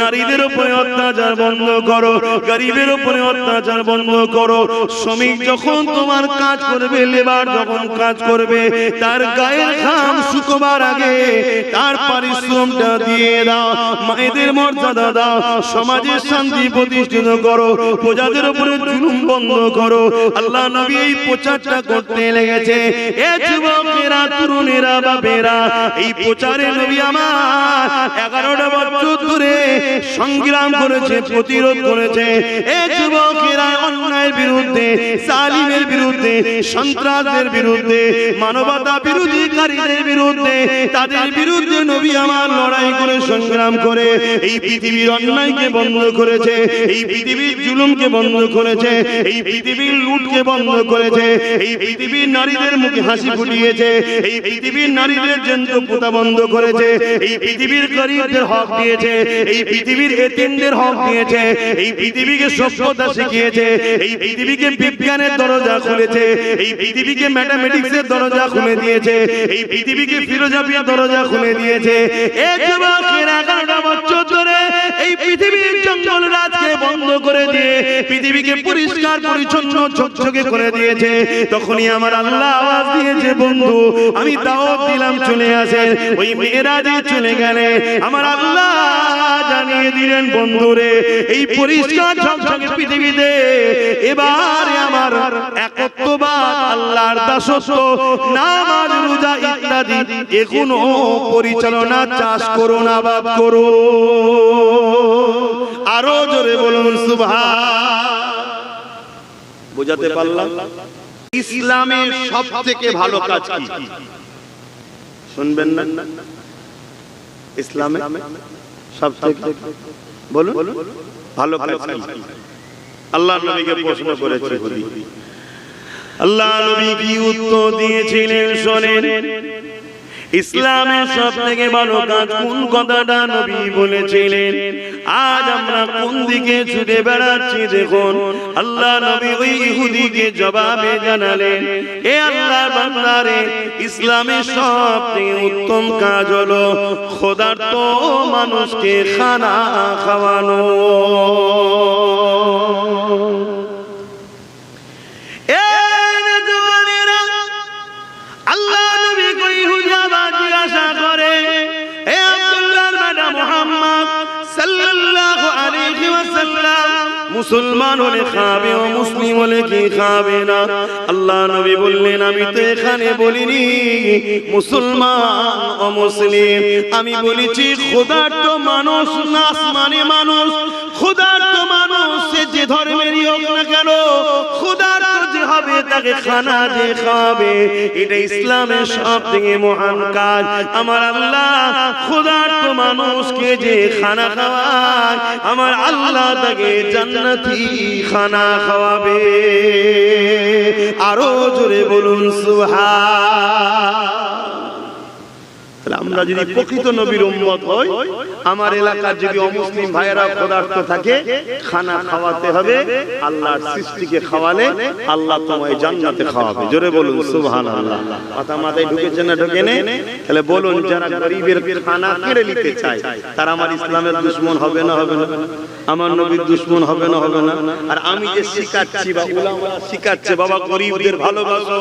নারীদের উপরে অত্যাচার বন্ধ করো, গরিবের উপরে অত্যাচার বন্ধ করো। শ্রমিক যখন তোমার কাজ করবে লেবার যখন কাজ করবে, তার গায়ের ঘাম শুকোবার আগে তার পারিশ্রমটা দিয়ে দাও, মায়েদের মর্যাদা দাও, সমাজের শান্তি প্রতিষ্ঠিত করো, প্রজাদের উপরে জুলুম বন্ধ করো। আল্লাহ নবী এই প্রচারটা করতে লেগেছে। এ যুবকেরা, তরুণেরা, বাপেরা, এই প্রচারে নবী আমার এগারোটা বছর ধরে সংগ্রাম করেছে, প্রতিরোধ করেছে। এ যুবকেরা অন্যায়ের বিরুদ্ধে, সালিমের বিরুদ্ধে সন্ত্রাসের বিরুদ্ধে, মানবতা বিরোধীকারীদের বিরুদ্ধে, তাদের বিরুদ্ধে নবী আমার লড়াই করে সংগ্রাম করে, এই পৃথিবীর অন্যায়কে বন্ধ করেছে, এই পৃথিবীর জুলুমকে বন্ধ করেছে, এই পৃথিবীর লুটকে বন্ধ করেছে, এই পৃথিবীর নারীদের মুখে হাসি ফুটিয়েছে, এই পৃথিবীর নারীদের জন্ত পোতা বন্ধ করেছে, এই পৃথিবীর গরিবদের হক দিয়েছে, এই পৃথিবীর এতিমদের হক দিয়েছে, এই পৃথিবীকে সভ্যতা শিখিয়েছে, এই পৃথিবীকে বিজ্ঞানের দরজা খুলেছে, এই পৃথিবীকে দরজা খুলে দিয়েছে, এই পৃথিবীকে ফিলোজফির দরজা খুলে দিয়েছে। পরিষ্কার, পরিচ্ছন্ন তখনই আমার আল্লাহ আওয়াজ দিয়েছে, বন্ধু, আমি দাওয়াত দিলাম, চলে আসেন। ওই মেয়েরা চলে গেলে, আমার আল্লাহ জানিয়ে দিলেন বন্ধুরে। এই পরিষ্কার ঝকঝকে পৃথিবীতে এবারে আমার একত্ববাদ আল্লাহর দাসত্ব নামাজ রোজা ইত্যাদি। এগুলো পরিচালনা চাষ করো না বাদ করো আরও জোরে বলুন সুবহান। বোঝাতে পারলাম? ইসলামের সব থেকে ভালো কাজ কি? শুনবেন না? ইসলামে? সব থেকে বলুন। ভালো কাজ কি আল্লাহ নবীকে প্রশ্ন করেছে বলি আল্লাহ নবী কি উত্তর দিয়েছিলেন শোনেন। ইসলামের সব থেকে ভালো কাজ কোন কথাটা নবী বলেছিলেন? আজ আমরা কোন দিকে ছুটে বেড়াচ্ছি দেখুন। আল্লাহ নবী ওই ইহুদিকে জবাবে জানালেন, এ আল্লাহ বান্দারে, ইসলামের সব থেকে উত্তম কাজ হলো খোদার্থ মানুষকে খানা খাওয়ানো। মুসলমান হলে খাবে ও মুসলিম হলে কি খাবে না? আল্লাহ নবী বললেন, আমি তো এখানে বলিনি, মুসলমান ও মুসলিম। আমি বলেছি খোদার তো মানুষ নাস মানে মানুষ খোদার তো মানুষ যে ধর্মেরই হোক না কেন হবে তাকে খানা যে খাবে এটা ইসলামের সব থেকে মহান কাজ। আমার আল্লাহ খোদার্থ মানুষকে যে খানা খাওয়ায়, আমার আল্লাহ তাকে জান্নাতি খানা খাওয়াবে। আরও জোরে বলুন, সুবহান। আমরা যদি প্রকৃত নবীর উম্মত হই, আমার এলাকার যদি অমুসলিম ভাইয়েরা পদার্থ থাকে, খানা খাওয়াতে হবে, আল্লাহর সৃষ্টিকে খাওয়ালে আল্লাহ তোমায় জান্নাতে খাওয়াবে। জোরে বলুন, সুবহানাল্লাহ। কথা মাথায় ঢুকেছে না ঢুকে নে তাহলে বলুন, যারা গরিবের খানা কেড়ে নিতে চায়, তারা আমার ইসলামের দুশ্মন হবে না হবে না? আমার নবীর দুশ্মন হবে না হবে না? আর আমি যে শিখাচ্ছি বা উলামারা শিখাচ্ছে বাবা, গরিবদের ভালোবাসো।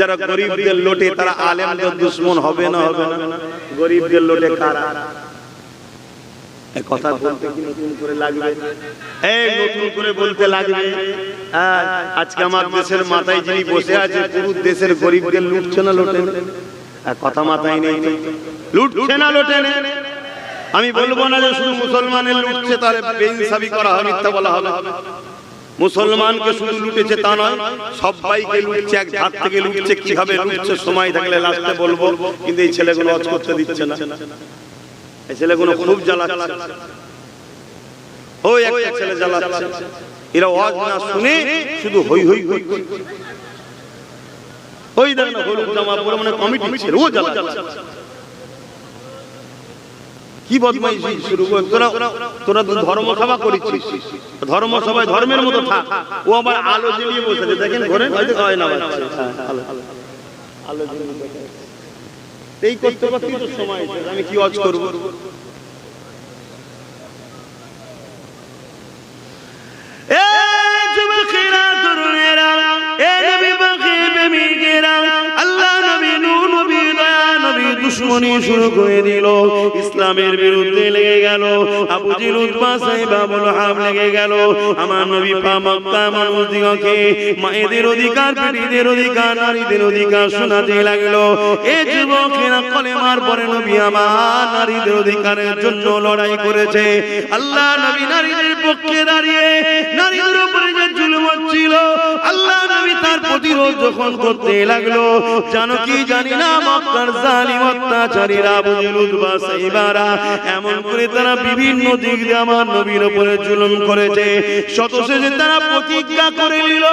যারা গরিবদের লোটে তারা আলেমদের দুশ্মন হবে না হবে না গরিবদের লোটে কারা কথা বলতে কি নতুন করে লাগবে এই নতুন করে বলতে লাগবে হ্যাঁ, আজকে আমার দেশের মাথায় যিনি বসে আছে পুরো দেশের গরিবদের লুটছে না লোটে? কথা মাথায় নেই। লুটছে না লোটে? আমি বলব না যে শুধু মুসলমানের লুটছে তার বেইনসাফি করা হবে মিথ্যা বলা হবে মুসলমানকে শুধু লুটেছে তা নয়, সবাইকে লুটছে, এক ধার থেকে লুটছে, কীভাবে লুটছে সময় থাকলে লাস্টে বলব, কিন্তু এই ছেলেগুলো অজ করতে দিচ্ছে না। এই ছেলেগুলো খুব জ্বালাচ্ছে। ওই একটা ছেলে জ্বালাচ্ছে। এরা ওয়াজ না শুনে শুধু হই হই হই হই। ওই দেখেন হলুদ জামা পরে মানে কমিটি ছিল ও জ্বালাচ্ছে। কি বদমাইশি শুরু করে। তোরা তোরা তো ধর্ম সভা করেছিস। ধর্ম সভায় ধর্মের মতো থাক। ও আবার আলো জ্বলিয়ে বসে। দেখেন ঘরে হয়তো হয় না আলো। এই করতে করতে তো সময় আমি কি অজ করব? দুশ্মনী শুরু করে দিল। ইসলামের বিরুদ্ধে লেগে গেল। আবু জিল, উতবা সাহেব, আবুল হাব লেগে গেল। আমার নবী পা মক্কা মানুষ দিগকে মায়েদের অধিকার, পেটিদের অধিকার, নারীদের অধিকার শোনাতে লাগল। এ যুবকেরা কলেমার পরে নবী আমার নারীদের অধিকারের জন্য লড়াই করেছে। আল্লাহ নবী নারীদের পক্ষে দাঁড়িয়ে, নারীদের উপরে প্রতিরোধ যখন করতে লাগল, জানো কি জানি না, মক্কার জালিম অত্যাচারীরা বুঝিল উদ্বা সাইবারা, এমন করে তারা বিভিন্ন দিক দিয়ে আমার নবীর উপরে জুলুম করেছে। শত শেষে তারা প্রতিজ্ঞা করে নিল,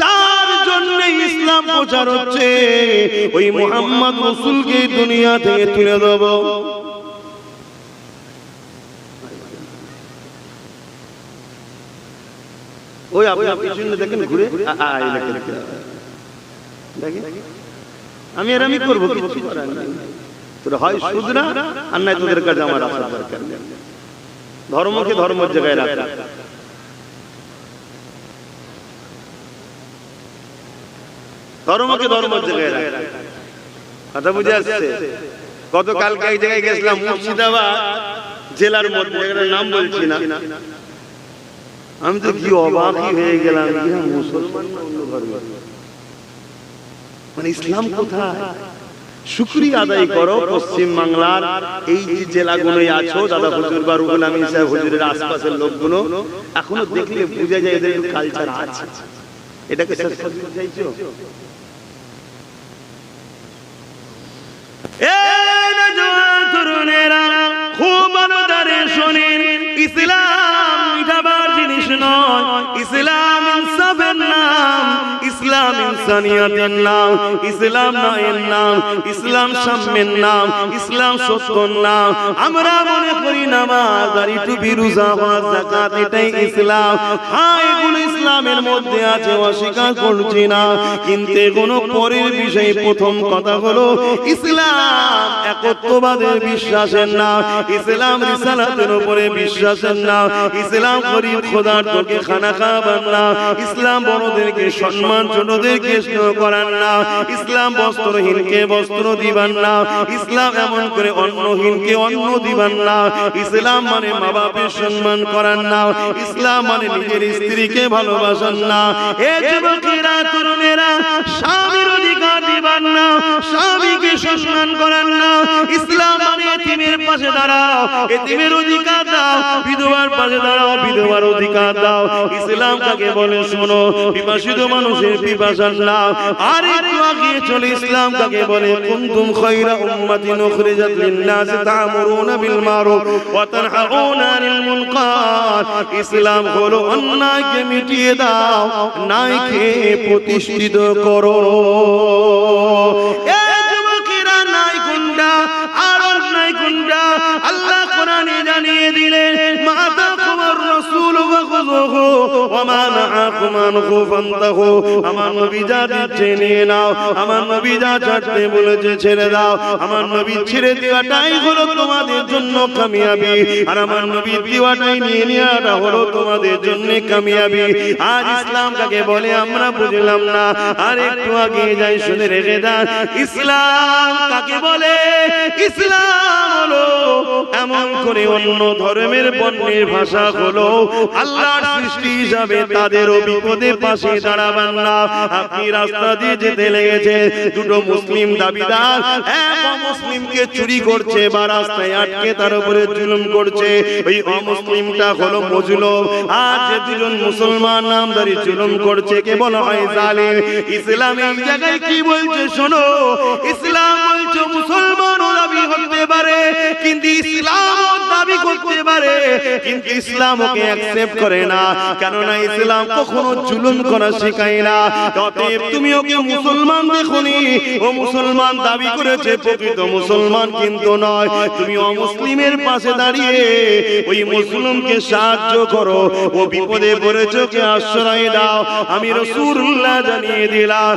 যার জন্য ইসলাম প্রচার হচ্ছে। ওই মোহাম্মদ রসুলকে দুনিয়া থেকে তুলে দেবো। ওই পিছনে দেখেন, ঘুরে এই আমি আর আমি করব, কিছু করার নেই। আর নাই তোদের কাছে আমার আসা দরকার ধর্মকে ধর্মের জায়গায় রাখা। ধর্মকে ধর্মের জায়গায় রাখা। কথা বুঝে আসছে? গতকালকে এক জায়গায় গেছিলাম মুর্শিদাবাদ জেলার মধ্যে নাম বলছি না। আমি তো কি অবাকই হয়ে গেলাম ইহা মুসলমান অন্য? মানে ইসলাম কোথায়? শুক্রিয়া আদায় করো পশ্চিম বাংলার এই যে জেলাগুলোই আছো দাদা হুজুর বা রুহুল আমিন সাহেব হুজুরের আশপাশের লোকগুলো এখনও দেখলে বোঝা যায় এদের কালচার আছে। এটাকে শেষ করতে চাইছো? খুব অনুদারে ইসলাম নয় ইসলাম ইনসাফের নাম ইসলাম ইনসানিয়াতের নাম, ইসলাম নয়ের নাম, ইসলাম সাম্যের নাম, ইসলাম সত্যর নাম। আমরা মনে করি নামাজ হজ যাকাত, এটাই ইসলাম। হ্যাঁ এগুলো ইসলামের মধ্যে আছে, অস্বীকার করছি না। কিন্তু পরের বিষয়ে প্রথম কথা হলো, ইসলাম একত্ববাদের বিশ্বাসের ইসলাম উপরে বিশ্বাসের ইসলাম গরিব খোদার তোকে খানা খাবার না ইসলাম বড়দেরকে সম্মান ছোটদেরকে স্নেহ করার না। ইসলাম বস্ত্রহীনকে বস্ত্র দিবার না। ইসলাম এমন করে অন্নহীনকে অন্ন দিবার না। ইসলাম মানে মা বাপের সম্মান করার না। ইসলাম মানে নিজের স্ত্রীকে ভালোবাসার না। এ যুবকেরা, তরুণেরা, স্বামীর দিবার না, স্বামীকে সম্মান করার না। ইসলাম মানে এতিমের পাশে দাঁড়াও, এতিমের অধিকার দাও, বিধবার পাশে দাঁড়াও, বিধবার অধিকার দাও। ইসলাম কাকে বলে, শোনো পিপাসিত মানুষের পিপাসার না। আর একটু আগিয়ে চলে, ইসলাম কাকে বলে, কুনতুম খায়রা উম্মাতিন উখরিজাত লিন-নাস তা'মুরুনা বিল মারুফ ওয়া তানহাউনা আনিল মুনকার ইসলাম হলো অন্যায়কে মিটিয়ে দাও, ন্যায়কে প্রতিষ্ঠিত করো। ए ওয়া মা আনহু আমার নবী যা দিচ্ছে নিয়ে নাও, আমার নবী যা বলেছে ছেড়ে দাও। আমার নবী ছেড়ে দেওয়াটাই হলো তোমাদের জন্য কামিয়াবি। আর আমার নবী দেওয়াটাই নিয়ে নেওয়াটা হলো তোমাদের জন্য কামিয়াবি। আজ ইসলাম কাকে বলে আমরা বুঝলাম না। আর একটু আগে যাই শুনে রেখে ইসলাম কাকে বলে? ইসলাম এমন করে অন্য ধর্মের বর্ণের ভাষা হলো আল্লাহর সৃষ্টি হিসাবে তাদের বিপদে পাশে দাঁড়াবেন না। আপনি রাস্তা দিয়ে যেতে লেগেছে, দুটো মুসলিম দাবিদার চুরি করছে বা রাস্তায় আটকে তার উপরে জুলুম করছে। ওই অমুসলিমটা হলো আর যে দুজন মুসলমান নামদারি জুলুম করছে, কে হয় জালিম? ইসলাম জায়গায় কি বলছে? শোনো, ইসলাম বলছে মুসলমান করতে পারে, কিন্তু ইসলাম দাবি করতে পারে, কিন্তু ইসলাম ওকে অ্যাকসেপ্ট করে না। কেননা ইসলাম কখনো জুলুম করা শেখায় না। অতএব তুমি ওকে মুসলমান দেখনি। ও মুসলমান দাবি করেছে, প্রকৃত মুসলমান কিন্তু নয়। তুমি অমুসলিমের পাশে দাঁড়িয়ে ওই মুসলিমকে সাহায্য করো। ও বিপদে পড়েছে আশ্রয় দাও। আমি রসুল্লাহ জানিয়ে দিলাম